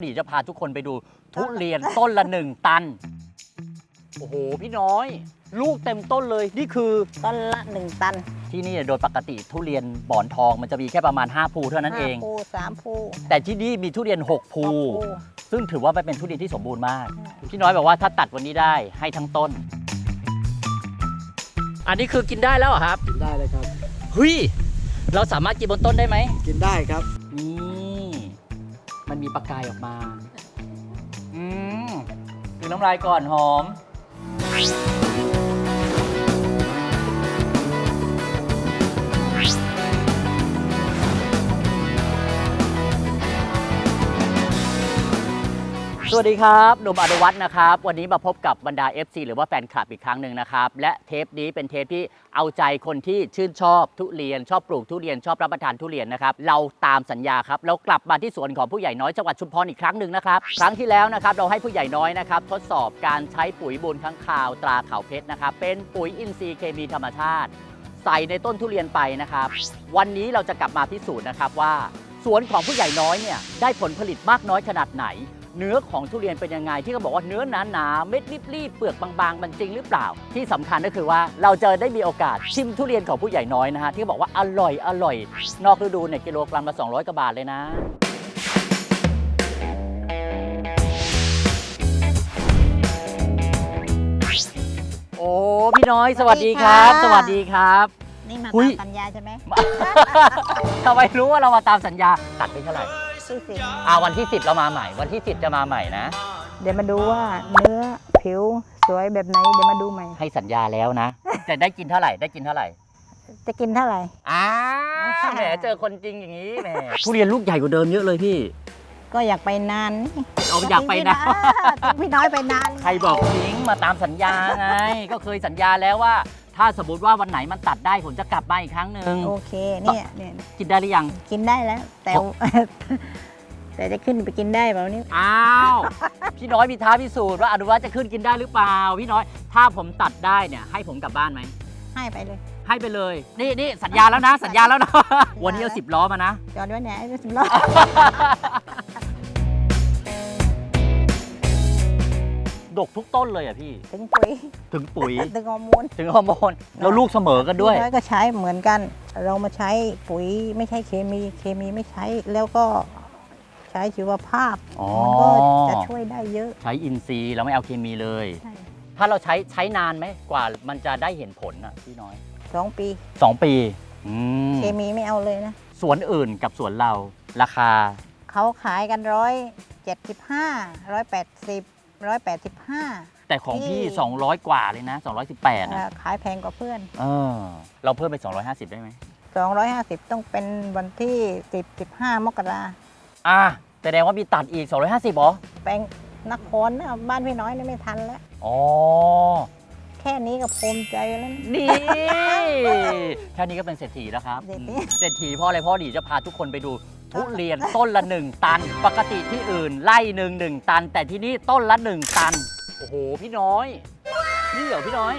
ดีจะพาทุกคนไปดูทุเรียนต้นละหนึ่งตัน โอ้โห พี่น้อย ลูกเต็มต้นเลยนี่คือต้นละหนึ่งตัน ที่นี่โดยปกติทุเรียนบ่อนทองมันจะมีแค่ประมาณ 5 ภูเท่านั้นเองห้าภูสามภูแต่ที่นี่มีทุเรียน 6 ภู หกซึ่งถือว่าเป็นทุเรียนที่สมบูรณ์มากใช่พี่น้อยบอกว่าถ้าตัดวันนี้ได้ให้ทั้งต้น อันนี้คือกินได้แล้วเหรอครับกินได้เลยครับ เฮ้ย เราสามารถกินบนต้นได้ไหม กินได้ครับนี่ มันมีประกายออกมา อืมคือน้ำลายก่อนหอม สวัสดีครับหนุ่มอนุวัฒน์นะครับ วันนี้มาพบกับบรรดา FC หรือว่าแฟนคลับอีกครั้งหนึ่งนะครับ และเทปนี้เป็นเทปที่เอาใจคนที่ชื่นชอบทุเรียน ชอบปลูกทุเรียนชอบรับประทานทุเรียนนะครับ เราตามสัญญาครับเรากลับมาที่สวนของผู้ใหญ่น้อยจังหวัดชุมพรอีกครั้งหนึ่งนะครับ ครั้งที่แล้วนะครับเราให้ผู้ใหญ่น้อยนะครับทดสอบการใช้ปุ๋ยบุญข้างคาวตราเขาเพชรนะครับ เป็นปุ๋ยอินทรีย์เคมีธรรมชาติ ใส่ในต้นทุเรียนไปนะครับ วันนี้เราจะกลับมาพิสูจน์นะครับว่า สวนของผู้ใหญ่น้อยเนี่ยได้ผลผลิตมากน้อยขนาดไหน เนื้อของทุเรียนเป็นยังไง ที่เขาบอกว่าเนื้อหนาหนาๆเม็ดรีบๆเปลือกบางๆมันจริงหรือเปล่า ที่สำคัญก็คือว่าเราจะได้มีโอกาสชิมทุเรียนของผู้ใหญ่น้อยนะฮะที่เขาบอกว่าอร่อยอร่อย นอกฤดูเนี่ยกิโลกรัมละ200กว่าบาทเลยนะโอ้พี่น้อยสวัสดีครับสสวัวัสสดีดีคค่ะรับนี่มาหุ้ยตามสัญญาใช่ไหมทำไมรู้ว่าเรามาตามสัญญาตัดไปเท่าไหร่ ที่สิบอ่าวันที่ 10 เรามาใหม่ วันที่ 10 จะมาใหม่นะ เดี๋ยวมาดูว่าเนื้อผิวสวยแบบไหนเดี๋ยวมาดูใหม่ ให้สัญญาแล้วนะ จะได้กินเท่าไหร่ได้กินเท่าไหร่จะกินเท่าไหร่ อ้าแหมเจอคนจริงอย่างนี้แหมทุเรียนลูกใหญ่กว่าเดิมเยอะเลยพี่ ก็อยากไปนานนี่เอาอยากไปนะ ทิ้งพี่น้อยไปนาน ใครบอกทิ้งมาตามสัญญาไง ก็เคยสัญญาแล้วว่า ถ้าสมมติว่าวันไหนมันตัดได้ผมจะกลับมาอีกครั้งหนึ่งโอเคเนี่ยเนี่ยกินได้หรือยัง กินได้แล้ว แต่ แต่จะขึ้นไปกินได้เปล่านี่อ้าวพี่น้อยมีท้าพิสูจน์ว่าอนุวัฒน์จะขึ้นกินได้หรือเปล่าพี่น้อย ถ้าผมตัดได้เนี่ยให้ผมกลับบ้านไหมให้ไปเลย ให้ไปเลย นี่นี่สัญญาแล้วนะ สัญญาแล้วนะวันนี้เอาสิบล้อมานะจอดไว้ไหนไว้สิบล้อ ดกทุกต้นเลยอะพี่ ถึงปุ๋ยถึงปุ๋ย ถึงฮอร์โมนถึงฮอร์โมนแล้วลูกเสมอกันด้วยพี่น้อยก็ใช้เหมือนกัน เรามาใช้ปุ๋ยไม่ใช่เคมีเคมีไม่ใช้แล้วก็ใช้ชีวภาพอ๋อมันก็จะช่วยได้เยอะ ใช้อินทรีย์เราไม่เอาเคมีเลยใช่ถ้าเราใช้ใช้นานไหมกว่ามันจะได้เห็นผลอะพี่น้อยสองปีสองปีอืมเคมีไม่เอาเลยนะ สวนอื่นกับสวนเราราคา เขาขายกันร้อยเจ็ดสิบห้าร้อยแปดสิบ ร้อยแปดสิบห้า แต่ของพี่ที่ 200 กว่าเลยนะ 218นะขายแพงกว่าเพื่อน เออ เราเพิ่มไป 250 ได้ไหม250 ต้องเป็นวันที่ 10 15 มกราอะแสดงว่ามีตัดอีก 250เหรอแปลงนครนะบ้านพี่น้อยนี่ไม่ทันแล้ว อ๋อ แค่นี้ก็ภูมิใจแล้วนะ นี่ แค่นี้ก็เป็นเศรษฐีแล้วครับเศรษฐี อืมเศรษฐีเพราะอะไรเพราะดีจะพาทุกคนไปดู ทุเรียนต้นละ 1 ตัน ปกติที่อื่นไล่หนึ่งหนึ่งตัน แต่ที่นี่ต้นละ 1 ตัน โอ้โห พี่น้อย นี่เหรอพี่น้อย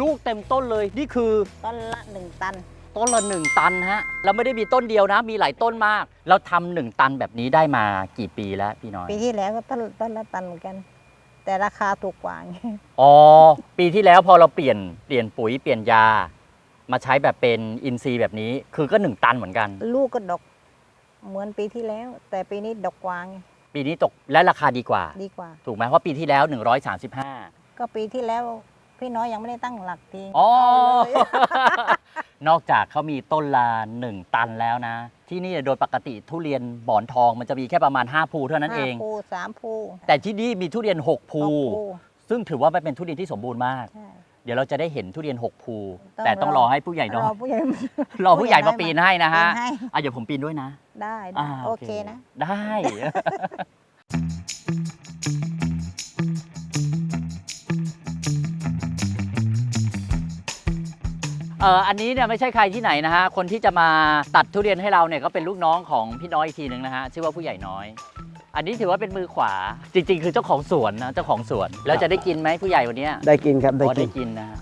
ลูกเต็มต้นเลยนี่คือต้นละ1ตัน ต้นละ 1 ตันฮะแล้วไม่ได้มีต้นเดียวนะ มีหลายต้นมาก เราทำหนึ่งตันแบบนี้ได้มากี่ปีแล้วพี่น้อย ปีที่แล้วก็ต้นต้นละตันเหมือนกัน แต่ราคาถูกกว่าไงอ๋อ ปีที่แล้วพอเราเปลี่ยนเปลี่ยนปุ๋ยเปลี่ยนยา มาใช้แบบเป็นอินทรีย์แบบนี้ คือก็หนึ่งตันเหมือนกัน ลูกก็ดก เหมือนปีที่แล้ว แต่ปีนี้ดกกว่าไงปีนี้ตกและราคาดีกว่า ดีกว่า ถูกไหมเพราะปีที่แล้ว 135 ก็ปีที่แล้วพี่น้อยยังไม่ได้ตั้งหลักทีอ๋อเอาเลยนอกจากเขามีต้นละ1ตันแล้วนะ ที่นี่โดยปกติทุเรียนบอนทองมันจะมีแค่ประมาณ 5 ภูเท่านั้นเองห้าภูสามภูแต่ที่นี่มีทุเรียน6ภูหกภู ซึ่งถือว่ามันเป็นทุเรียนที่สมบูรณ์มาก ใช่ เดี๋ยวเราจะได้เห็นทุเรียน 6 ภู ต้องแต่ต้องรรออ ให้ผู้ใหญ่น้อรอยผู้ใหญ่ รอผู้ใหญ่มาปีนให้นะฮะปีนให้ อะเดี๋ยวผมปีนด้วยนะได้ได้อ่าโอเคนะ ได้ เอออันนี้เนี่ยไม่ใช่ใครที่ไหนนะฮะ คนที่จะมาตัดทุเรียนให้เราเนี่ยก็เป็นลูกน้องของพี่น้อยอีกทีหนึ่งนะฮะ ชื่อว่าผู้ใหญ่น้อย อันนี้ถือว่าเป็นมือขวาจริง ๆ คือเจ้าของสวนนะเจ้าของสวนแล้วจะได้กินไหมผู้ใหญ่วันเนี้ยได้กินครับได้อ๋อกิได้นกินนะฮะ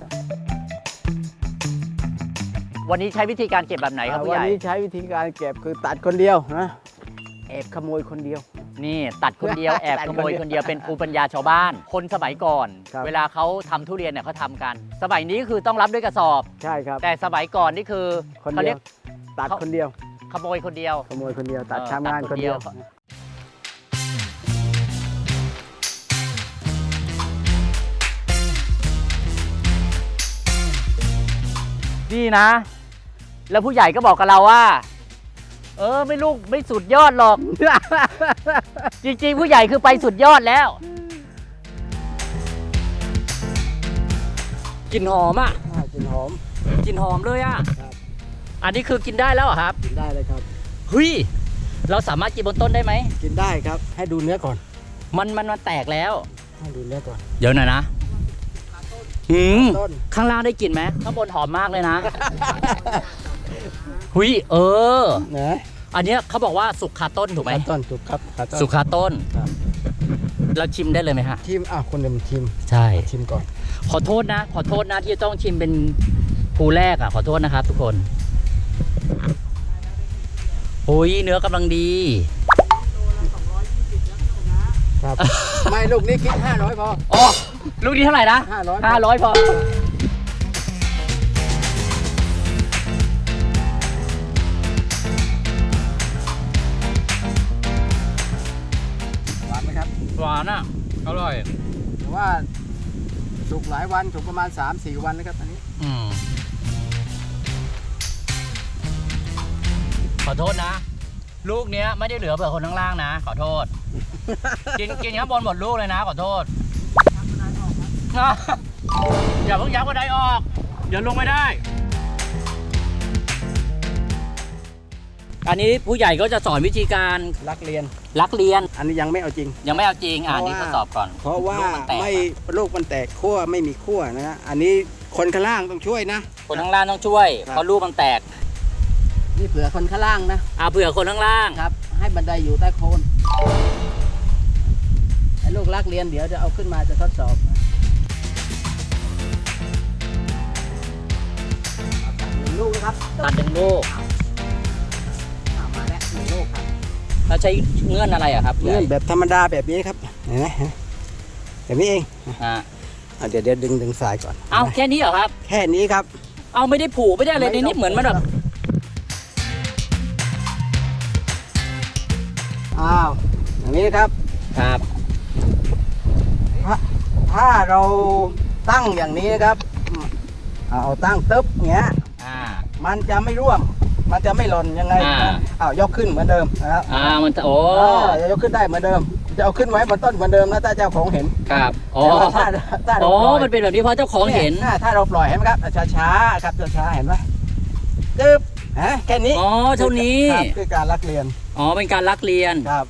วันนี้ใช้วิธีการเก็บแบบไหนครับอ่าผู้วัใหญ่นี้ใช้วิธีการเก็บคือตัดคนเดียวนะแอบขโมยคนเดียว นี่ ตัดคนเดียวแอบตัดขคนโมยเดียวคนเดียวเป็นภูมิปัญญาชาวบ้าน คนสมัยก่อน ครับ เวลาเขาทำทุเรียนเนี่ยเขาทำกัน สมัยนี้คือต้องรับด้วยกระสอบ ใช่ครับ แต่สมัยก่อนนี่คือคนเขาเดีเรียยวกตัดเขา คนเดียวขโมยคนเดียว ขโมยคนเดียว ตัดเออทำงานตัดคคนนเดีเดียยว ว นี่นะ แล้วผู้ใหญ่ก็บอกกับเราว่า เออไม่ลูกไม่สุดยอดหรอก จริงๆ ผู้ใหญ่คือไปสุดยอดแล้วกลิ่นหอมอะอ่ากลินหอมกลิ่นหอมเลยอะครับอันนี้คือกินได้แล้วเหรอครับกินได้เลยครับเฮ้ยเราสามารถกินบนต้นได้ไหมกินได้ครับ ให้ดูเนื้อก่อน มันมันมันแตกแล้วให้ดูเนื้อก่อน เดี๋ยวหน่อยนะ หืมต้นข้างล่างได้กลิ่นไหมข้างบนหอมมากเลยนะ หุยเออ นะอันเนี้ยเขาบอกว่าสุกคาต้นถูกไหมขาต้นถูกครับขาต้น สุกคาต้น ครับ เราชิมได้เลยไหมฮะชิมอะคนหนึ่งชิมใช่ชิมก่อนขอโทษนะ ขอโทษนะที่ต้องชิมเป็นภูแรกอะ ขอโทษนะครับทุกคนหุยเนื้อกำลังดี ครับ ไม่ลูกนี้คิด500พออ๋อ ลูกนี้เท่าไหร่นะ500ห้าร้อยพอหวานไหมครับหวานอะ อร่อยแต่ว่าสุกหลายวันสุกประมาณ 3-4 วันนะครับอันนี้ อืมขอโทษนะ ลูกเนี้ยไม่ได้เหลือเผื่อคนข้างล่างนะ ขอโทษ กินกินข้างบนหมดลูกเลยนะ ขอโทษนะ อย่าเพิ่งยับกระไดออก เดี๋ยวลงไม่ได้ อันนี้ผู้ใหญ่ก็จะสอนวิธีการรักเรียน รักเรียน อันนี้ยังไม่เอาจริง ยังไม่เอาจริง อ่านเพราะนี่ทว่าดสอบก่อนเพราะว่าลูกมันแตกไม่ลูกมันแตกขั้วไม่มีขั้วนะฮะอันนี้คนข้างล่างต้องช่วยนะ คนข้างล่างต้องช่วย ครับ เพราะลูกมันแตกนี่เผื่อคนข้างล่างนะอ่าเผื่อคนข้างล่าง ครับ ให้บันไดอยู่ใต้โคนไอ้ลูกรักเรียนเดี๋ยวจะเอาขึ้นมาจะทดสอบ ครับตัดหนึ่งลูกอ่ามาแล้วหนึ่งลูกครับแล้วใช้เงื่อนอะไรอะครับเลื่อนแบบธรรมดาแบบนี้ครับเห็นไหมแบบนี้เองอ่าอะเดี๋ยวเดี๋ยวดึงดึงสายก่อน เอาแค่นี้เหรอครับ แค่นี้ครับ เอาไม่ได้ผูกไม่ได้อะไรในนี้เหมือนมันแบบอ้าวอย่างนี้ครับครับ ถ้าเราตั้งอย่างนี้นะครับ เอาตั้งตึ๊บเงี้ยอ่า มันจะไม่ร่วง มันจะไม่หล่นยังไงอ่านะอ้าวยกขึ้นเหมือนเดิมนะครับอ่ามันจะโอ้อ่ายกขึ้นได้เหมือนเดิม จะเอาขึ้นไว้บนต้นเหมือนเดิมนะถ้าเจ้าของเห็นครับอ๋อแต่ว่าถ้าถ้าเราอ๋อปล่อยมันเป็นแบบนี้เพราะเจ้าของเห็นยถ้าเราปล่อยเห็นไหมครับช้าๆครับช้าๆเห็นไหมกึ๊บฮะแค่นี้อ๋อเท่านี้ครับคือการรักเรียนอ๋อเป็นการรักเรียน ครับ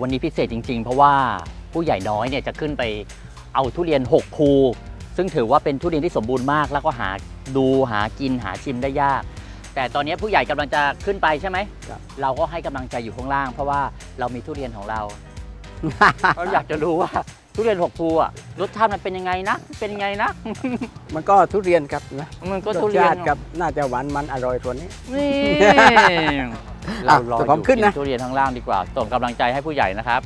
วันนี้พิเศษจริง ๆ เพราะว่าผู้ใหญ่น้อยเนี่ยจะขึ้นไปเอาทุเรียน 6 ภู ซึ่งถือว่าเป็นทุเรียนที่สมบูรณ์มาก แล้วก็หาดูหากินหาชิมได้ยาก แต่ตอนนี้ผู้ใหญ่กำลังจะขึ้นไปใช่ไหม ครับ เราก็ให้กำลังใจอยู่ข้างล่าง เพราะว่าเรามีทุเรียนของเรา เราอยากจะรู้ว่าทุเรียน 6 ภูอะรสชาติมันเป็นยังไงนะ เป็นยังไงนะ มันก็ทุเรียนครับนะมันก็รทุสเรียชานติครับน่าจะหวานมันอร่อยส่วนนี้ นี่อะ เรารอแต่อผมยู่ขึ้นนะกิทุเรียนข้างล่างดีกว่าส่งกำลังใจให้ผู้ใหญ่นะครับ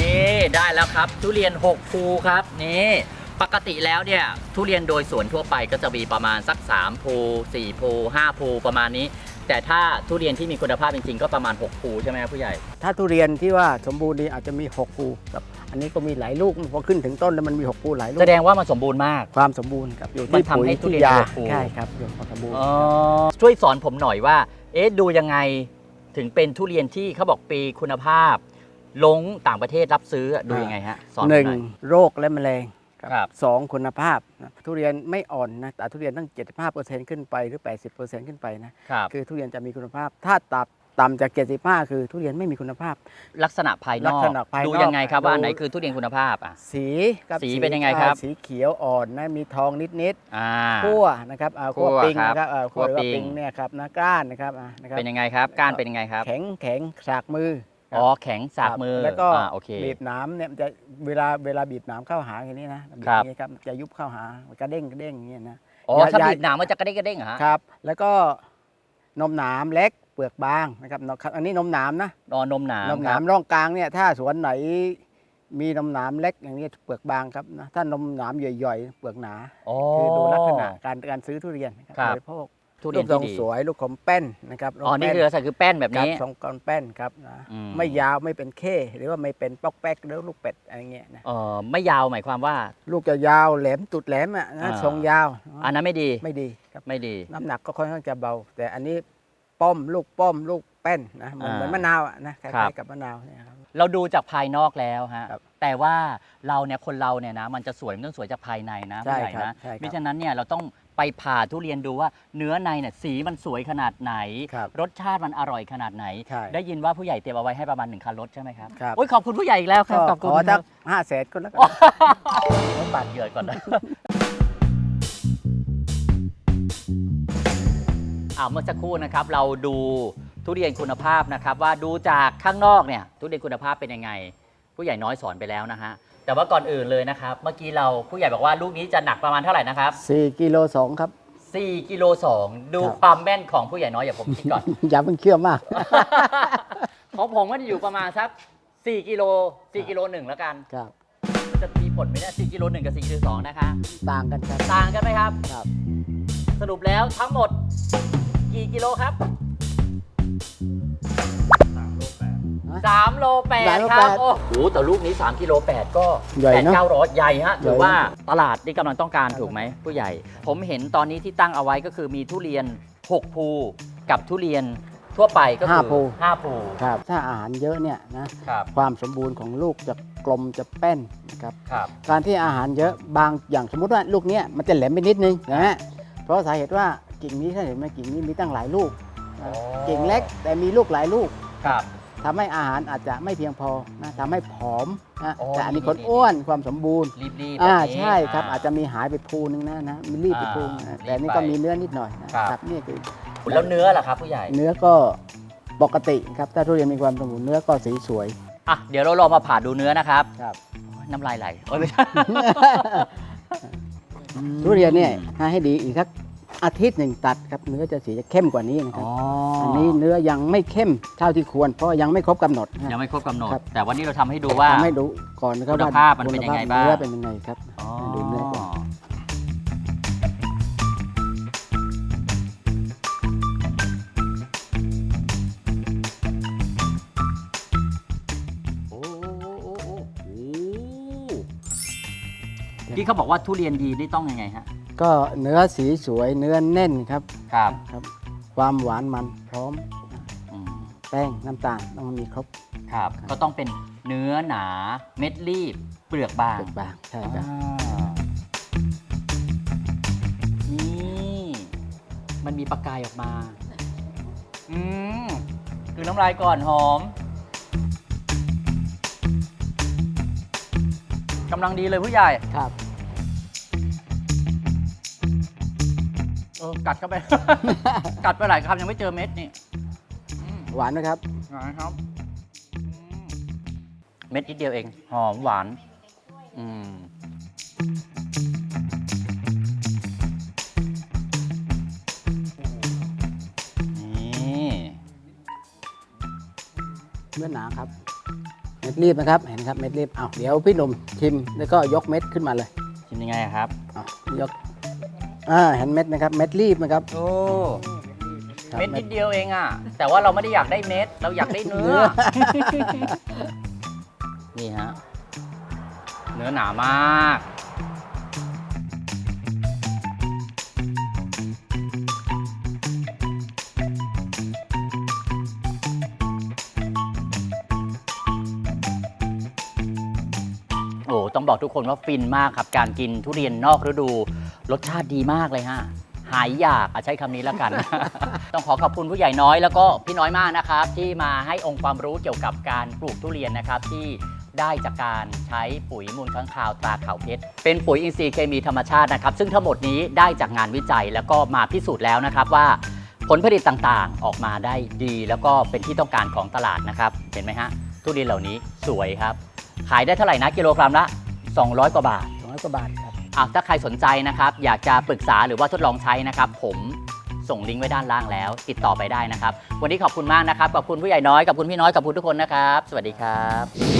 นี่ได้แล้วครับ ทุเรียน 6 ภูครับนี่ปกติแล้วเนี่ยทุเรียนโดยสวนทั่วไปก็จะมีประมาณสัก 3 ภู 4 ภู 5 ภูประมาณนี้ แต่ถ้าทุเรียนที่มีคุณภาพจริงๆ ก็ประมาณ6ภูใช่ไหมครับผู้ใหญ่ ถ้าทุเรียนที่ว่าสมบูรณ์ดีอาจจะมี6ภูครับ อันนี้ก็มีหลายลูกพอขึ้นถึงต้นแล้วมันมี6ภูหลายลูกแสดงว่ามันสมบูรณ์มาก ความสมบูรณ์ครับอยู่มันที่ทำปุ๋ยให้ทุที่เรียนยามีหกภูใช่ครับอยู่ความสมบูรณ์อ๋อช่วยสอนผมหน่อยว่า เอ๊ะดูยังไงถึงเป็นทุเรียนที่เขาบอกปีคุณภาพ ลงต่างประเทศรับซื้อดูยังไงฮะสอนผมหนึ่งหน่อยโรคและแมลง ครับสองคุณภาพนะทุเรียนไม่อ่อนนะแต่ทุเรียนตั้ง 75%ขึ้นไปหรือ 80%ขึ้นไปนะครับคือทุเรียนจะมีคุณภาพ ถ้าตัดต่ำจาก 75 คือทุเรียนไม่มีคุณภาพ ลักษณะภายนอกลักษณะภายนอกดูยังไงครับว่าดูอันไหนคือทุเรียนคุณภาพอะสีครับสีเป็นยังไงครับอ่าสีเขียวอ่อนนะมีทองนิดอ่าๆคั่วนะครับอ่าคั่วคั่วปิงครับนะครับอ่าคั่วหรือคั่ว่าวปิปิงงเนี่ยครับนะก้านนะครับอ่านะครับเป็นยังไงครับก้านเป็นยังไงครับ แข็งแข็งสากมือครับ อ๋อแข็งสากมือแล้วก็อ่าโอเค บีบหน้ำเนี่ยมันจะเวลาเวลาบีบหน้ำเข้าหาอย่างนี้นะบีครับ อย่างนี้ครับจะยุบเข้าหากระเด้งกระเด้งอย่างนี้นะ อ๋ออย่าถ้าอย่า บีบหนามมันจะกระเด้งกระเด้งเหรอฮะครับแล้วก็นมหนามเล็กเปลือกบางนะครับนอันนี้นมหนามนะนอนนมหนามนมหคนารับมร่องกลางเนี่ยถ้าสวนไหนมีนมหนามเล็กอย่างนี้เปลือกบางครับนะถ้านมหนามใหญ่ๆเปลือกหนา อ๋อ คือดูลักษณะการการซื้อทุเรียนนะคครัรับ บริโภค ทุเรียนรูปทรงที่ดีสวยลูกขมแป้นนะครับอ๋อนี่คือลักษณะคือแป้นแบบครับนี้ทรงก้อนแป้นครับนะอืม ไม่ยาวไม่เป็นเข้หรือว่าไม่เป็นป๊อกแป๊กหรือลูกเป็ดอะไรเงี้ยนะเออไม่ยาวหมายความว่า ลูกจะยาวแหลมตุดแหลมอะนะอ่า ทรงยาวอันนั้นไม่ดีไม่ดีครับ ไม่ดี น้ำหนักก็ค่อนข้างจะเบา แต่อันนี้ป้อมลูกป้อมลูกแป้นนะเหมือนอ่าเหมือนมะนาวอะนะคครัล้ายบ ๆกับมะนาวเนี่ยครับ เราดูจากภายนอกแล้วฮะ ครับแต่ว่าเราเนี่ยคนเราเนี่ยนะมันจะสวยมันต้องสวยจากภายในนะใช่ผู้ใหญ่ครับนะใช่ครับมิฉะนั้นเนี่ยเราต้อง ไปผ่าทุเรียนดูว่าเนื้อในเนี่ยสีมันสวยขนาดไหน ครับรสชาติมันอร่อยขนาดไหน ใช่ ได้ยินว่าผู้ใหญ่เตรียมเอาไว้ให้ประมาณหนึ่งคันรถใช่ไหมครับครับโอ้ยขอบคุณผู้ใหญ่อีกแล้วคก็รับขอบขคุณอคสัรักบ ห้าแสนก็แล้วกัน ต้องปาดเหยื่อก่อนนะ อ่าเมื่อสักครู่นะครับเราดูทุเรียนคุณภาพนะครับ ว่าดูจากข้างนอกเนี่ยทุเรียนคุณภาพเป็นยังไง ผู้ใหญ่น้อยสอนไปแล้วนะฮะ แต่ว่าก่อนอื่นเลยนะครับ เมื่อกี้เราผู้ใหญ่บอกว่าลูกนี้จะหนักประมาณเท่าไหร่นะครับสี่กิโลสองครับ 4กิโล2ดูครับ ความแม่นของผู้ใหญ่น้อยอย่าผมคิดก่อน อย่าเพิ่งเชื่อมาก ของผมก็จะอยู่ประมาณสัก 4กิโล4กิโลหนึ่งแล้วกัน ครับมันจะมีผลไหมเนี่ย4กิโลหนึ่งกับ4กิโลสองนะคะ ต่างกันครับต่างกันไหมครับ ครับ สรุปแล้วทั้งหมดกี่กิโลครับ 3โล8สามโลคแปรับดโอ้โหแต่ลูกนี้ 3กิโล8ก็ใหญ่แปดเนอะเก้าร้อยใหญ่ฮะใหญ่ถือว่าตลาดนี่กำลังต้องการถูกไหมผู้ใหญ่ ผมเห็นตอนนี้ที่ตั้งเอาไว้ก็คือมีทุเรียน 6 ภูกับทุเรียนทั่วไปก็คือห้าภู ห้าภูครับ ถ้าอาหารเยอะเนี่ยนะครับความสมบูรณ์ของลูกจะกลมจะแป้นนะครับ ครับ การที่อาหารเยอะบางอย่างสมมุติว่าลูกเนี้ยมันจะแหลมไปนิดนึงนะฮะเพราะสาเหตุว่ากิ่งนี้ถ้าเห็นไหมกิ่งนี้มีตั้งหลายลูกนะกิ่งเล็กแต่มีลูกหลายลูก ครับ ทำให้อาหารอาจจะไม่เพียงพอนะทำให้ผอมนะอ๋อแต่อันนี้นี่ คนนี่อ้วนความสมบูรณ์ รีบๆอ่าแบบนี้ใช่ครับอ่อาจจะมีหายไปภูนึงนะนะมีรีบไปภูนึงอ่านะแต่อันนี่รีบไปก็มีเนื้อนิดหน่อยนะครับ ครับนี่คือแล้วเนื้อล่ะครับผู้ใหญ่ เนื้อก็ปกติครับถ้าทุเรียนมีความสมบูรณ์เนื้อก็สีสวยอะ เดี๋ยวเราลองมาผ่าดูเนื้อนะครับ ครับ น้ำลายไหลโอ้ยไม่ใช่ทุเรียนเนี่ยถ้าให้ดีอีกสัก อาทิตย์หนึ่งตัดครับเนื้อจะสีจะเข้มกว่านี้นะครับอันนี้เนื้อยังไม่เข้มเท่าที่ควร เพราะยังไม่ครบกำหนดนะยังไม่ครบกำหนด ครับ แต่วันนี้เราทำให้ดูว่า ทำให้ดูก่อนนะครับคุณภาพมันเป็นยังไงบ้างเนื้อเป็นยังไงครับ อ๋อดูเนื้อก่อน โอ้โอ้โอ้โอ้โอ้ที่เขาบอกว่าทุเรียนดีนี่ต้องยังไงฮะ ก็เนื้อสีสวยเนื้อแน่นครับครับครับ ความหวานมันพร้อม อืมแป้งน้ำตาลต้องมีครบครับ ก็ต้องเป็นเนื้อหนาเม็ดรีบ เปลือกบางเป็นบางใช่ครับ อ่านี่มันมีประกายออกมา อืมคือน้ำลายก่อนหอมกำลังดีเลยผู้ใหญ่ ครับ เออกัดเข้าไป กัดไปหลายคำยังไม่เจอเม็ดนี่อืมหวานนะครับนะครับอืมเม็ดนิดเดียวเอง หอมหวาน อืมนี่เนื้อหนาครับ เม็ดรีบนะครับ เห็นครับ เม็ดรีบเอาเดี๋ยวพี่หนุ่มชิม แล้วก็ยกเม็ดขึ้นมาเลย ชิมยังไงอะครับเอายก อ่าเห็นเม็ดนะครับ เม็ดรีบนะครับโอ้ครับเม็ดนิดเดียวเองอะ แต่ว่าเราไม่ได้อยากได้เม็ด เราอยากได้เนื้อ นี่ฮะ เนื้อหนามาก โอ้ ต้องบอกทุกคนว่าฟินมากครับ การกินทุเรียนนอกฤดู รสชาติดีมากเลยฮะ หายอยากอะใช้คำนี้แล้วกัน ต้องขอขอบคุณผู้ใหญ่น้อยแล้วก็พี่น้อยมากนะครับ ที่มาให้องค์ความรู้เกี่ยวกับการปลูกทุเรียนนะครับที่ได้จากการใช้ปุ๋ยมูลค้างคาวตราขาวเพชรเป็นปุ๋ยอินทรีย์เคมีธรรมชาตินะครับ ซึ่งทั้งหมดนี้ได้จากงานวิจัยแล้วก็มาพิสูจน์แล้วนะครับว่า ผลผลิตต่างๆ ออกมาได้ดี แล้วก็เป็นที่ต้องการของตลาดนะครับ เห็นไหมฮะทุเรียนเหล่านี้สวยครับ ขายได้เท่าไหร่นะกิโลกรัมละ 200 กว่าบาทสองร้อยกว่าบาทครับ อะถ้าใครสนใจนะครับ อยากจะปรึกษาหรือว่าทดลองใช้นะครับ ผมส่งลิงก์ไว้ด้านล่างแล้ว ติดต่อไปได้นะครับ วันนี้ขอบคุณมากนะครับขอบคุณผู้ใหญ่น้อยขอบคุณพี่น้อยขอบคุณทุกคนนะครับ สวัสดีครับ